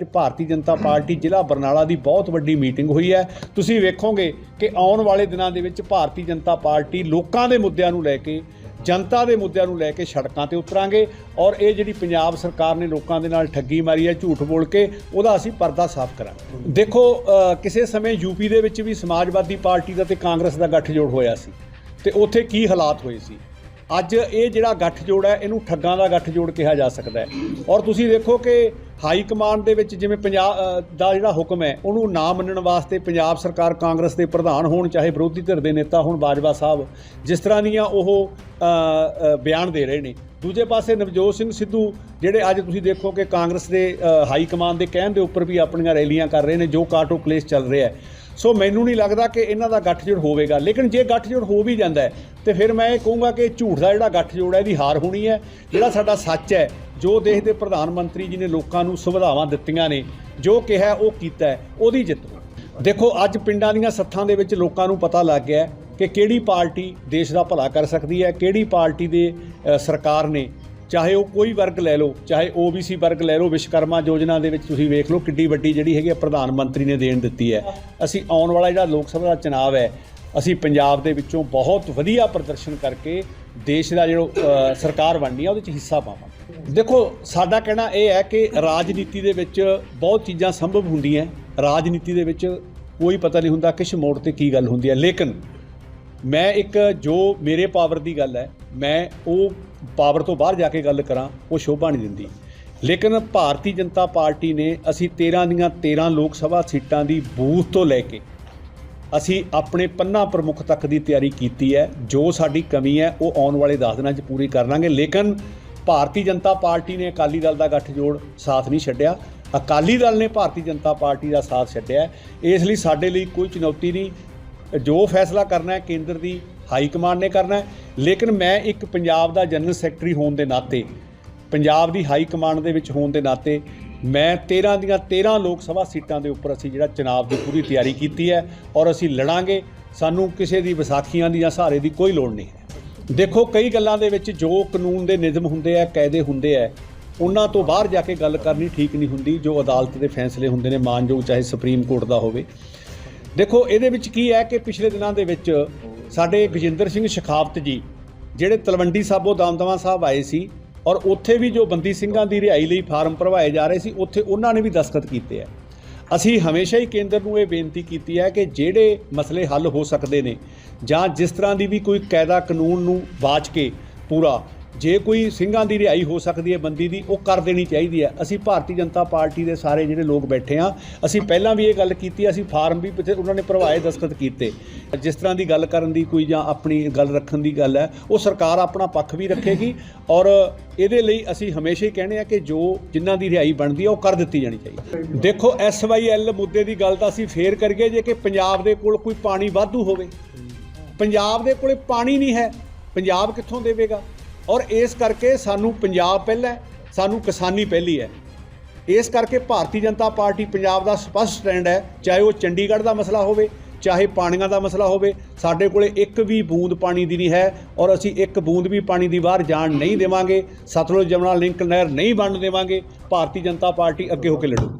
ਅੱਜ ਭਾਰਤੀ ਜਨਤਾ ਪਾਰਟੀ ਜ਼ਿਲ੍ਹਾ ਬਰਨਾਲਾ ਦੀ ਬਹੁਤ ਵੱਡੀ ਮੀਟਿੰਗ ਹੋਈ ਹੈ। ਤੁਸੀਂ ਵੇਖੋਗੇ ਕਿ ਆਉਣ ਵਾਲੇ ਦਿਨਾਂ ਦੇ ਵਿੱਚ ਭਾਰਤੀ ਜਨਤਾ ਪਾਰਟੀ ਲੋਕਾਂ ਦੇ ਮੁੱਦਿਆਂ ਨੂੰ ਲੈ ਕੇ, ਜਨਤਾ ਦੇ ਮੁੱਦਿਆਂ ਨੂੰ ਲੈ ਕੇ ਸੜਕਾਂ ਤੇ ਉਤਰਾਂਗੇ ਔਰ ਇਹ ਜਿਹੜੀ ਪੰਜਾਬ ਸਰਕਾਰ ਨੇ ਲੋਕਾਂ ਦੇ ਨਾਲ ਠੱਗੀ ਮਾਰੀ ਹੈ, ਝੂਠ ਬੋਲ ਕੇ, ਉਹਦਾ ਅਸੀਂ ਪਰਦਾ ਸਾਫ਼ ਕਰਾਂਗੇ। ਦੇਖੋ ਕਿਸੇ ਸਮੇਂ ਯੂਪੀ ਦੇ ਵਿੱਚ ਵੀ ਸਮਾਜਵਾਦੀ ਪਾਰਟੀ ਦਾ ਤੇ ਕਾਂਗਰਸ ਦਾ ਗੱਠਜੋੜ ਹੋਇਆ ਸੀ ਤੇ ਉੱਥੇ ਕੀ ਹਾਲਾਤ ਹੋਏ ਸੀ? ਅੱਜ ਇਹ ਜਿਹੜਾ ਗੱਠਜੋੜ ਹੈ, ਇਹਨੂੰ ਠੱਗਾਂ ਦਾ ਗੱਠਜੋੜ ਕਿਹਾ ਜਾ ਸਕਦਾ ਹੈ। ਔਰ ਤੁਸੀਂ ਦੇਖੋ ਕਿ ਹਾਈ ਕਮਾਂਡ ਦੇ ਵਿੱਚ ਜਿਵੇਂ ਪੰਜਾਬ ਦਾ ਜਿਹੜਾ ਹੁਕਮ ਹੈ, ਉਹਨੂੰ ਨਾ ਮੰਨਣ ਵਾਸਤੇ ਪੰਜਾਬ ਸਰਕਾਰ ਕਾਂਗਰਸ ਦੇ ਪ੍ਰਧਾਨ ਹੋਣ, ਚਾਹੇ ਵਿਰੋਧੀ ਧਿਰ ਦੇ ਨੇਤਾ ਹੋਣ, ਬਾਜਵਾ ਸਾਹਿਬ, ਜਿਸ ਤਰ੍ਹਾਂ ਦੀਆਂ ਉਹ ਬਿਆਨ ਦੇ ਰਹੇ ਨੇ। ਦੂਜੇ ਪਾਸੇ ਨਵਜੋਤ ਸਿੰਘ ਸਿੱਧੂ, ਜਿਹੜੇ ਅੱਜ ਤੁਸੀਂ ਦੇਖੋ ਕਿ ਕਾਂਗਰਸ ਦੇ ਹਾਈ ਕਮਾਂਡ ਦੇ ਕਹਿਣ ਦੇ ਉੱਪਰ ਵੀ ਆਪਣੀਆਂ ਰੈਲੀਆਂ ਕਰ ਰਹੇ ਨੇ, ਜੋ ਕਾਟੋ ਕਲੇਸ਼ ਚੱਲ ਰਿਹਾ ਹੈ। ਸੋ ਮੈਨੂੰ ਨਹੀਂ ਲੱਗਦਾ ਕਿ ਇਹਨਾਂ ਦਾ ਗੱਠਜੋੜ ਹੋਵੇਗਾ। ਲੇਕਿਨ ਜੇ ਗੱਠਜੋੜ ਹੋ ਵੀ ਜਾਂਦਾ ਹੈ, ਤੇ ਫਿਰ ਮੈਂ ਇਹ ਕਹੂੰਗਾ ਕਿ ਝੂਠ ਦਾ ਜਿਹੜਾ ਗੱਠਜੋੜ ਹੈ, ਇਹਦੀ ਹਾਰ ਹੋਣੀ ਹੈ। ਜਿਹੜਾ ਸਾਡਾ ਸੱਚ ਹੈ, ਜੋ ਦੇਸ਼ ਦੇ ਪ੍ਰਧਾਨ ਮੰਤਰੀ ਜੀ ਨੇ ਲੋਕਾਂ ਨੂੰ ਸੁਵਿਧਾਵਾਂ ਦਿੱਤੀਆਂ ਨੇ, ਜੋ ਕਿਹਾ ਉਹ ਕੀਤਾ ਉਹਦੀ ਜਿੱਤ ਦੇਖੋ, ਅੱਜ ਪਿੰਡਾਂ ਦੀਆਂ ਸੱਥਾਂ ਦੇ ਵਿੱਚ ਲੋਕਾਂ ਨੂੰ ਪਤਾ ਲੱਗ ਗਿਆ ਕਿ ਕਿਹੜੀ ਪਾਰਟੀ ਦੇਸ਼ ਦਾ ਭਲਾ ਕਰ ਸਕਦੀ ਹੈ, ਕਿਹੜੀ ਪਾਰਟੀ ਦੇ ਸਰਕਾਰ ਨੇ ਚਾਹੇ ਉਹ ਕੋਈ ਵਰਗ ਲੈ ਲਓ, ਚਾਹੇ OBC ਵਰਗ ਲੈ ਲਓ, ਵਿਸ਼ਵਕਰਮਾ ਯੋਜਨਾ ਦੇ ਵਿੱਚ ਤੁਸੀਂ ਵੇਖ ਲਓ ਕਿੱਡੀ ਵੱਡੀ ਜਿਹੜੀ ਹੈਗੀ ਹੈ ਪ੍ਰਧਾਨ ਮੰਤਰੀ ਨੇ ਦੇਣ ਦਿੱਤੀ ਹੈ। ਅਸੀਂ ਆਉਣ ਵਾਲਾ ਜਿਹੜਾ ਲੋਕ ਸਭਾ ਦਾ ਚੁਣਾਵ ਹੈ, ਅਸੀਂ ਪੰਜਾਬ ਦੇ ਵਿੱਚੋਂ ਬਹੁਤ ਵਧੀਆ ਪ੍ਰਦਰਸ਼ਨ ਕਰਕੇ ਦੇਸ਼ ਦਾ ਜਿਹੜਾ ਸਰਕਾਰ ਬਣਨੀ ਹੈ ਉਹਦੇ 'ਚ ਹਿੱਸਾ ਪਾਵਾਂਗੇ। ਦੇਖੋ, ਸਾਡਾ ਕਹਿਣਾ ਇਹ ਹੈ ਕਿ ਰਾਜਨੀਤੀ ਦੇ ਵਿੱਚ ਬਹੁਤ ਚੀਜ਼ਾਂ ਸੰਭਵ ਹੁੰਦੀਆਂ ਰਾਜਨੀਤੀ ਦੇ ਵਿੱਚ ਕੋਈ ਪਤਾ ਨਹੀਂ ਹੁੰਦਾ ਕਿਸ ਮੋੜ ਤੇ ਕੀ ਗੱਲ ਹੁੰਦੀ ਹੈ, ਲੇਕਿਨ ਮੈਂ ਇੱਕ ਜੋ ਮੇਰੇ ਪਾਵਰ ਦੀ ਗੱਲ ਹੈ, ਮੈਂ ਉਹ ਪਾਵਰ ਤੋਂ ਬਾਹਰ ਜਾ ਕੇ ਗੱਲ ਕਰਾਂ, ਉਹ ਸ਼ੋਭਾ ਨਹੀਂ ਦਿੰਦੀ। ਲੇਕਿਨ ਭਾਰਤੀ ਜਨਤਾ ਪਾਰਟੀ ਨੇ ਅਸੀਂ 13 ਦੀਆਂ 13 ਲੋਕ ਸਭਾ ਸੀਟਾਂ ਦੀ ਬੂਥ ਤੋਂ ਲੈ ਕੇ ਅਸੀਂ ਆਪਣੇ ਪੰਨਾ ਪ੍ਰਮੁੱਖ ਤੱਕ ਦੀ ਤਿਆਰੀ ਕੀਤੀ ਹੈ। ਜੋ ਸਾਡੀ ਕਮੀ ਹੈ, ਉਹ ਆਉਣ ਵਾਲੇ 10 ਦਿਨਾਂ 'ਚ ਪੂਰੀ ਕਰ ਲਾਂਗੇ। ਲੇਕਿਨ ਭਾਰਤੀ ਜਨਤਾ ਪਾਰਟੀ ਨੇ ਅਕਾਲੀ ਦਲ ਦਾ ਗੱਠਜੋੜ ਸਾਥ ਨਹੀਂ ਛੱਡਿਆ। ਅਕਾਲੀ ਦਲ ਨੇ ਭਾਰਤੀ ਜਨਤਾ ਪਾਰਟੀ ਦਾ ਸਾਥ ਛੱਡਿਆ। ਇਸ ਲਈ ਸਾਡੇ ਲਈ ਕੋਈ ਚੁਣੌਤੀ ਨਹੀਂ। ਜੋ ਫੈਸਲਾ ਕਰਨਾ ਹੈ, ਕੇਂਦਰ ਦੀ ਹਾਈ ਕਮਾਂਡ ਨੇ ਕਰਨਾ ਹੈ। ਲੇਕਿਨ ਮੈਂ ਇੱਕ ਪੰਜਾਬ ਦਾ ਜਨਰਲ ਸੈਕਟਰੀ ਹੋਣ ਦੇ ਨਾਤੇ, ਪੰਜਾਬ ਦੀ ਹਾਈ ਕਮਾਂਡ ਦੇ ਵਿੱਚ ਹੋਣ ਦੇ ਨਾਤੇ, ਮੈਂ 13 ਦੀਆਂ 13 ਲੋਕ ਸਭਾ ਸੀਟਾਂ ਦੇ ਉੱਪਰ ਅਸੀਂ ਜਿਹੜਾ ਚੁਣਾਵ ਦੀ ਪੂਰੀ ਤਿਆਰੀ ਕੀਤੀ ਹੈ ਔਰ ਅਸੀਂ ਲੜਾਂਗੇ, ਸਾਨੂੰ ਕਿਸੇ ਦੀ ਵਿਸਾਖੀਆਂ ਦੀ ਜਾਂ ਸਹਾਰੇ ਦੀ ਕੋਈ ਲੋੜ ਨਹੀਂ ਹੈ। ਦੇਖੋ, ਕਈ ਗੱਲਾਂ ਦੇ ਵਿੱਚ ਜੋ ਕਾਨੂੰਨ ਦੇ ਨਿਯਮ ਹੁੰਦੇ ਆ, ਕਾਇਦੇ ਹੁੰਦੇ ਆ, ਉਹਨਾਂ ਤੋਂ ਬਾਹਰ ਜਾ ਕੇ ਗੱਲ ਕਰਨੀ ਠੀਕ ਨਹੀਂ ਹੁੰਦੀ, ਜੋ ਅਦਾਲਤ ਦੇ ਫੈਸਲੇ ਹੁੰਦੇ ਨੇ, ਮਾਨਯੋਗ ਚਾਹੇ ਸੁਪਰੀਮ ਕੋਰਟ ਦਾ ਹੋਵੇ। ਦੇਖੋ, ਇਹਦੇ ਵਿੱਚ ਕੀ ਹੈ ਕਿ ਪਿਛਲੇ ਦਿਨਾਂ ਦੇ ਵਿੱਚ ਸਾਡੇ ਗਜਿੰਦਰ ਸਿੰਘ ਸ਼ਖਾਵਤ ਜੀ, ਜਿਹੜੇ ਤਲਵੰਡੀ ਸਾਬੋ ਦਮਦਮਾ ਸਾਹਿਬ ਆਏ ਸੀ ਔਰ ਉੱਥੇ ਵੀ ਜੋ ਬੰਦੀ ਸਿੰਘਾਂ ਦੀ ਰਿਹਾਈ ਲਈ ਫਾਰਮ ਭਰਵਾਏ ਜਾ ਰਹੇ ਸੀ, ਉੱਥੇ ਉਹਨਾਂ ਨੇ ਵੀ ਦਸਤਖਤ ਕੀਤੇ ਆ। ਅਸੀਂ ਹਮੇਸ਼ਾ ਹੀ ਕੇਂਦਰ ਨੂੰ ਇਹ ਬੇਨਤੀ ਕੀਤੀ ਹੈ ਕਿ ਜਿਹੜੇ ਮਸਲੇ ਹੱਲ ਹੋ ਸਕਦੇ ਨੇ ਜਾਂ ਜਿਸ ਤਰ੍ਹਾਂ ਦੀ ਵੀ ਕੋਈ ਕਾਇਦਾ ਕਾਨੂੰਨ ਨੂੰ ਬਾਚ ਕੇ ਪੂਰਾ ਜੇ ਕੋਈ ਸਿੰਘਾਂ ਦੀ ਰਿਹਾਈ ਹੋ ਸਕਦੀ ਹੈ ਬੰਦੀ ਦੀ, ਉਹ ਕਰ ਦੇਣੀ ਚਾਹੀਦੀ ਹੈ। ਅਸੀਂ ਭਾਰਤੀ ਜਨਤਾ ਪਾਰਟੀ ਦੇ ਸਾਰੇ ਜਿਹੜੇ ਲੋਕ ਬੈਠੇ ਆ ਅਸੀਂ ਪਹਿਲਾਂ ਵੀ ਇਹ ਗੱਲ ਕੀਤੀ, ਅਸੀਂ ਫਾਰਮ ਵੀ ਪਿੱਛੇ ਉਹਨਾਂ ਨੇ ਭਰਵਾਏ ਦਸਤਖਤ ਕੀਤੇ। ਜਿਸ ਤਰ੍ਹਾਂ ਦੀ ਗੱਲ ਕਰਨ ਦੀ ਕੋਈ ਜਾਂ ਆਪਣੀ ਗੱਲ ਰੱਖਣ ਦੀ ਗੱਲ ਹੈ, ਉਹ ਸਰਕਾਰ ਆਪਣਾ ਪੱਖ ਵੀ ਰੱਖੇਗੀ ਔਰ ਇਹਦੇ ਲਈ ਅਸੀਂ ਹਮੇਸ਼ਾ ਹੀ ਕਹਿੰਦੇ ਆ ਕਿ ਜੋ ਜਿਨ੍ਹਾਂ ਦੀ ਰਿਹਾਈ ਬਣਦੀ ਹੈ, ਉਹ ਕਰ ਦਿੱਤੀ ਜਾਣੀ ਚਾਹੀਦੀ ਦੇਖੋ ਐਸਵਾਈਐਲ ਮੁੱਦੇ ਦੀ ਗੱਲ ਤਾਂ ਅਸੀਂ ਫੇਰ ਕਰੀਏ ਜੇ ਕਿ ਪੰਜਾਬ ਦੇ ਕੋਲ ਕੋਈ ਪਾਣੀ ਵਾਧੂ ਹੋਵੇ। ਪੰਜਾਬ ਦੇ ਕੋਲੇ ਪਾਣੀ ਨਹੀਂ ਹੈ, ਪੰਜਾਬ ਕਿੱਥੋਂ ਦੇਵੇਗਾ? ਔਰ ਇਸ ਕਰਕੇ ਸਾਨੂੰ ਪੰਜਾਬ ਪਹਿਲਾਂ ਸਾਨੂੰ ਕਿਸਾਨੀ ਪਹਿਲੀ ਹੈ। ਇਸ ਕਰਕੇ ਭਾਰਤੀ ਜਨਤਾ ਪਾਰਟੀ ਪੰਜਾਬ ਦਾ ਸਪਸ਼ਟ ਸਟੈਂਡ ਹੈ, ਚਾਹੇ ਉਹ ਚੰਡੀਗੜ੍ਹ ਦਾ ਮਸਲਾ ਹੋਵੇ, ਚਾਹੇ ਪਾਣੀਆਂ ਦਾ ਮਸਲਾ ਹੋਵੇ, ਸਾਡੇ ਕੋਲੇ ਇੱਕ ਵੀ ਬੂੰਦ ਪਾਣੀ ਦੀ ਨਹੀਂ ਹੈ ਔਰ ਅਸੀਂ ਇੱਕ ਬੂੰਦ ਵੀ ਪਾਣੀ ਦੀ ਬਾਹਰ ਜਾਣ ਨਹੀਂ ਦੇਵਾਂਗੇ। ਸਤਲੁਜ ਜਮਨਾ, ਲਿੰਕ ਨਹਿਰ ਨਹੀਂ ਬਣਨ ਦੇਵਾਂਗੇ। ਭਾਰਤੀ ਜਨਤਾ ਪਾਰਟੀ ਅੱਗੇ ਹੋ ਕੇ ਲੜੂਗੀ।